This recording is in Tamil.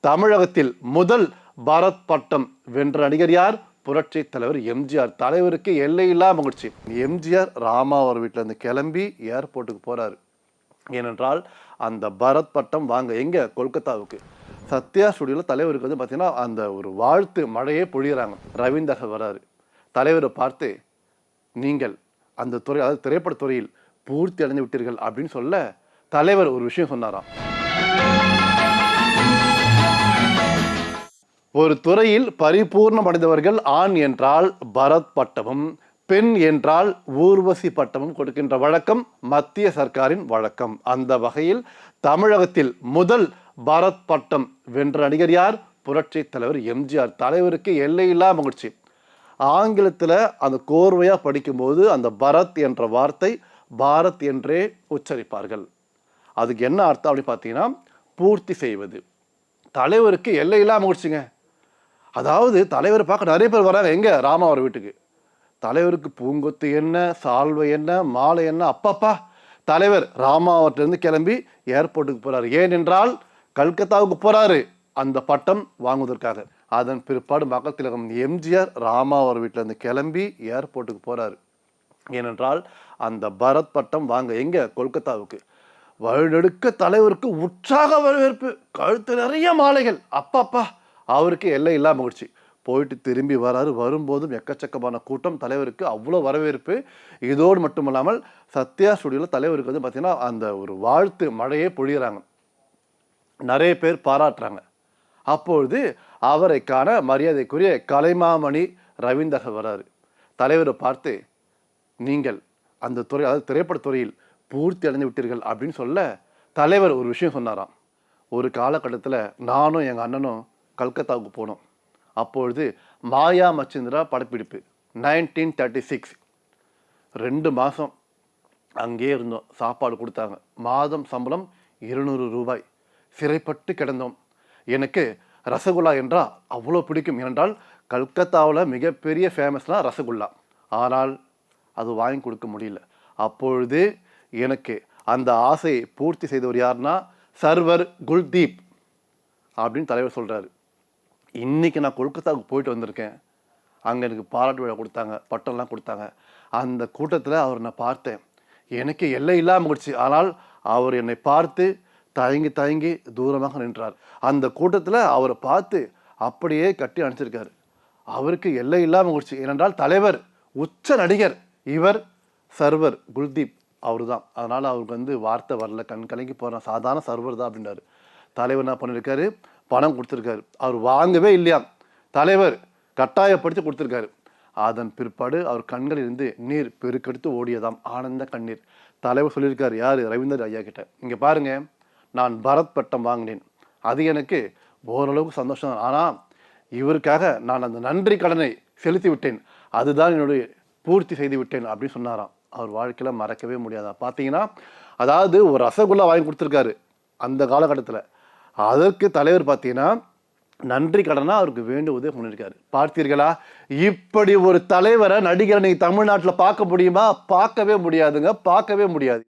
தமிழகத்தில் முதல் பாரத் பட்டம் வென்ற நடிகர் யார்? புரட்சி தலைவர் எம்ஜிஆர். தலைவருக்கு எல்லையில்லா மகிழ்ச்சி. எம்ஜிஆர் ராமா அவர் வீட்டுல இருந்து கிளம்பி ஏர்போர்ட்டுக்கு போறாரு. ஏனென்றால் அந்த பரத் பட்டம் வாங்க எங்க? கொல்கத்தாவுக்கு. சத்யா ஸ்டுடியோவில் தலைவருக்கு வந்து பார்த்தீங்கன்னா அந்த ஒரு வாழ்த்து மழையே பொழியிறாங்க. ரவீந்தர் வராரு. தலைவரை பார்த்து நீங்கள் அந்த துறை அதாவது திரைப்பட துறையில் பூர்த்தி அடைந்து விட்டீர்கள் அப்படின்னு சொல்ல தலைவர் ஒரு விஷயம் சொன்னாராம். ஒரு துறையில் பரிபூர்ணம் அடைந்தவர்கள் ஆண் என்றால் பரத் பட்டமும் பெண் என்றால் ஊர்வசி பட்டமும் கொடுக்கின்ற வழக்கம் மத்திய சர்க்காரின் வழக்கம். அந்த வகையில் தமிழகத்தில் முதல் பாரத் பட்டம் வென்ற நடிகர் யார்? புரட்சி தலைவர் எம்ஜிஆர். தலைவருக்கு எல்லையில்லா மகிழ்ச்சி. ஆங்கிலத்தில் அந்த கோர்வையாக படிக்கும்போது அந்த பரத் என்ற வார்த்தை பாரத் என்றே உச்சரிப்பார்கள். அதுக்கு என்ன அர்த்தம் அப்படின்னு பார்த்தீங்கன்னா பூர்த்தி செய்வது. தலைவருக்கு எல்லையில்லா மகிழ்ச்சிங்க. அதாவது தலைவரை பார்க்க நிறைய பேர் வராங்க. எங்கே? ராமாவர் வீட்டுக்கு. தலைவருக்கு பூங்கொத்து என்ன சால்வை என்ன மாலை என்ன? அப்பப்பா. தலைவர் ராமாவட்டிலேருந்து கிளம்பி ஏர்போர்ட்டுக்கு போகிறார் ஏனென்றால் கல்கத்தாவுக்கு போகிறாரு அந்த பட்டம் வாங்குவதற்காக. அதன் பிற்பாடு மக்கள் திலகம் எம்ஜிஆர் ராமாவர் வீட்டிலேருந்து இருந்து கிளம்பி ஏர்போர்ட்டுக்கு போகிறாரு ஏனென்றால் அந்த பரத் பட்டம் வாங்க எங்கே? கொல்கத்தாவுக்கு. வழிநெடுக்க தலைவருக்கு உற்சாக வரவேற்பு. கழுத்து நிறைய மாலைகள். அப்பப்பா. அவருக்கு எல்லை இல்லாமல் மகிழ்ச்சி போயிட்டு திரும்பி வராரு. வரும்போதும் எக்கச்சக்கமான கூட்டம். தலைவருக்கு அவ்வளோ வரவேற்பு. இதோடு மட்டுமல்லாமல் சத்யா ஸ்டுடியோவில் தலைவருக்கு வந்து பார்த்தீங்கன்னா அந்த ஒரு வாழ்த்து மழையே பொழிகிறாங்க நிறைய பேர் பாராட்டுறாங்க. அப்பொழுது அவரைக்கான மரியாதைக்குரிய கலைமாமணி ரவீந்தர் வராரு. தலைவரை பார்த்து நீங்கள் அந்த துறை அதாவது திரைப்படத்துறையில் பூர்த்தி அடைந்து விட்டீர்கள் அப்படின்னு சொல்ல தலைவர் ஒரு விஷயம் சொன்னாராம். ஒரு காலகட்டத்தில் நானும் எங்கள் அண்ணனும் கல்கத்தாவுக்கு போனோம். அப்பொழுது மாயா மச்சிந்திரா படப்பிடிப்பு நைன்டீன் தேர்ட்டி சிக்ஸ் ரெண்டு மாதம் அங்கேயே இருந்தோம். சாப்பாடு கொடுத்தாங்க. மாதம் சம்பளம் இருநூறு ரூபாய். சிறைப்பட்டு கிடந்தோம். எனக்கு ரசகுல்லா என்றால் அவ்வளோ பிடிக்கும். ஏனென்றால் கல்கத்தாவில் மிகப்பெரிய ஃபேமஸ்னால் ரசகுல்லா. ஆனால் அது வாங்கி கொடுக்க முடியல. அப்பொழுது எனக்கு அந்த ஆசையை பூர்த்தி செய்தவர் யாருன்னா சர்வர் குல்தீப் அப்படின்னு தலைவர் சொல்கிறாரு இன்றைக்கி நான் கொல்கத்தாவுக்கு போயிட்டு வந்திருக்கேன். அங்கே எனக்கு பாராட்டு விழா கொடுத்தாங்க பட்டம்லாம் கொடுத்தாங்க. அந்த கூட்டத்தில் அவர் நான் பார்த்தேன். எனக்கு எல்லை இல்லாமல் போச்சு. ஆனால் அவர் என்னை பார்த்து தயங்கி தயங்கி தூரமாக நின்றார். அந்த கூட்டத்தில் அவரை பார்த்து அப்படியே கட்டி அணைச்சிருக்காரு. அவருக்கு எல்லை இல்லாமல் போச்சு. ஏனென்றால் தலைவர் உச்ச நடிகர் இவர் சர்வர் குல்தீப் அவர் தான் அதனால் அவருக்கு வந்து வார்த்தை வரல. கண் கலங்கி போகிறான் சாதாரண சர்வர் தான் அப்படின்றாரு. தலைவர் என்ன பண்ணியிருக்காரு பணம் கொடுத்துருக்காரு. அவர் வாங்கவே இல்லையாம் தலைவர் கட்டாயப்படுத்தி கொடுத்துருக்காரு. அதன் பிற்பாடு அவர் கண்களில் இருந்து நீர் பெருக்கெடுத்து ஓடியதாம். ஆனந்த கண்ணீர். தலைவர் சொல்லியிருக்கார் யார்? ரவீந்தர் ஐயா கிட்ட. இங்கே பாருங்க நான் பரத் பட்டம் வாங்கினேன். அது எனக்கு ஓரளவுக்கு சந்தோஷம் தான். ஆனால் இவருக்காக நான் அந்த நன்றி கடனை செலுத்தி விட்டேன். அதுதான் என்னுடைய பூர்த்தி செய்து விட்டேன் அப்படின்னு சொன்னாராம். அவர் வாழ்க்கையில் மறக்கவே முடியாதா? பார்த்தீங்கன்னா அதாவது ஒரு ரசகுல்லா வாங்கி கொடுத்துருக்காரு அந்த காலகட்டத்தில். அதற்கு தலைவர் பார்த்தீங்கன்னா நன்றி கடனா அவருக்கு வேண்டுவதே உதவி பார்த்தீர்களா? இப்படி ஒரு தலைவரை நடிகரை நீங்கள் தமிழ்நாட்டில் பார்க்க முடியுமா? பார்க்கவே முடியாதுங்க. பார்க்கவே முடியாது.